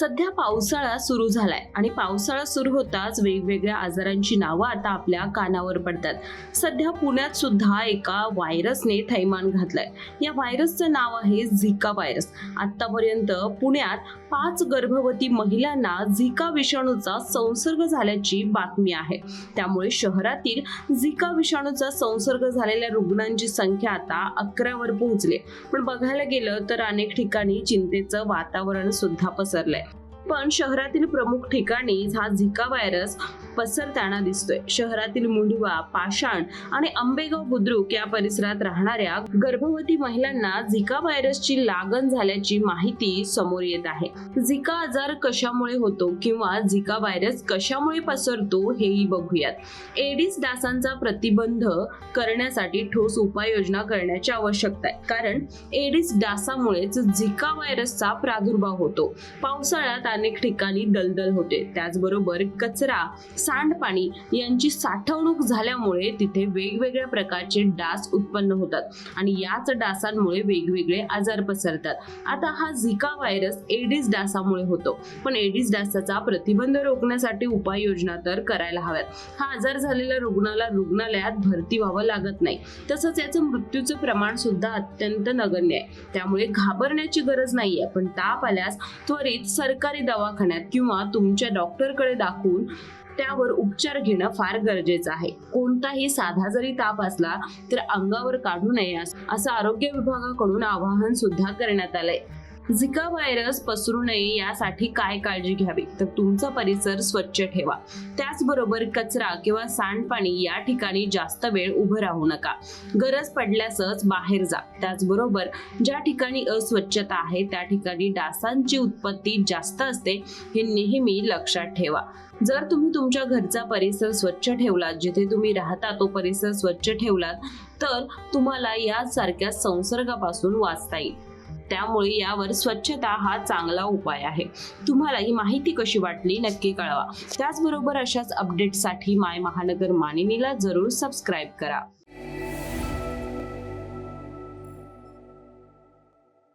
सध्या पावसाळा सुरू झालाय आणि पावसाळा सुरू होताच वेगवेगळ्या आजारांची नावं आता आपल्या कानावर पडतात. सध्या पुण्यात सुद्धा एका व्हायरसने थैमान घातलंय. या व्हायरसचं नाव आहे झिका व्हायरस. आतापर्यंत पुण्यात पाच गर्भवती महिलांना झिका विषाणूचा संसर्ग झाल्याची बातमी आहे. त्यामुळे शहरातील झिका विषाणूचा संसर्ग झालेल्या रुग्णांची संख्या आता अकरावर पोहोचली. पण बघायला गेलं तर अनेक ठिकाणी चिंतेचं वातावरण सुद्धा पसरलंय. पण शहरातील प्रमुख ठिकाणी हा झिका व्हायरस पसरताना दिसतोय. शहरातील मुंडवा पाषाण आणि आंबेगाव बुद्रुक या परिसरात राहणाऱ्या गर्भवती महिलांना झिका व्हायरसची लागण झाल्याची माहिती समोर येत आहे. झिका आजार कशामुळे होतो किंवा झिका व्हायरस कशामुळे पसरतो हेही बघूयात. एडिस डासांचा प्रतिबंध करण्यासाठी ठोस उपाययोजना करण्याची आवश्यकता आहे. कारण एडिस डासामुळेच झिका व्हायरसचा प्रादुर्भाव होतो. पावसाळ्यात अनेक ठिकाणी दलदल होते. त्याचबरोबर कचरा सांडपाणी यांची साठवणूक झाल्यामुळे तिथे वेगवेगळ्या प्रकारचे डास उत्पन्न होतात आणि याच डासांमुळे वेगवेगळे आजार पसरतात. आता हा झिका व्हायरस एडिस डासामुळे होतो. पण एडिस डासाचा प्रतिबंध रोखण्यासाठी उपाययोजना तर करायला हव्यात. हा आजार झालेल्या रुग्णाला रुग्णालयात भरती व्हावं लागत नाही. तसंच याचं मृत्यूचं प्रमाण सुद्धा अत्यंत नगण्य आहे. त्यामुळे घाबरण्याची गरज नाहीये. पण ताप आल्यास त्वरित सरकारी दवाखान्यात किंवा तुमच्या डॉक्टरकडे दाखवून त्यावर उपचार घेणं फार गरजेचं आहे. कोणताही साधा जरी ताप असला तर अंगावर काढू नये असं आरोग्य विभागाकडून आवाहन सुद्धा करण्यात आलंय. झिका व्हायरस पसरू नये यासाठी काय काळजी घ्यावी? तर तुमचा परिसर स्वच्छ ठेवा. त्याचबरोबर कचरा किंवा सांडपाणी या ठिकाणी जास्त वेळ उभं राहू नका. गरज पडल्यासच बाहेर जा. त्याचबरोबर ज्या ठिकाणी अस्वच्छता आहे त्या ठिकाणी डासांची उत्पत्ती जास्त असते हे नेहमी लक्षात ठेवा. जर तुम्ही तुमच्या घरचा परिसर स्वच्छ ठेवलात जिथे तुम्ही राहता तो परिसर स्वच्छ ठेवलात तर तुम्हाला यासारख्या संसर्गापासून वाचता येईल. त्यामुळे यावर स्वच्छता हा चांगला उपाय आहे. तुम्हाला ही माहिती कशी वाटली नक्की कळवा. त्याचबरोबर अशाच अपडेटसाठी माय महानगर मानिनीला जरूर सबस्क्राईब करा.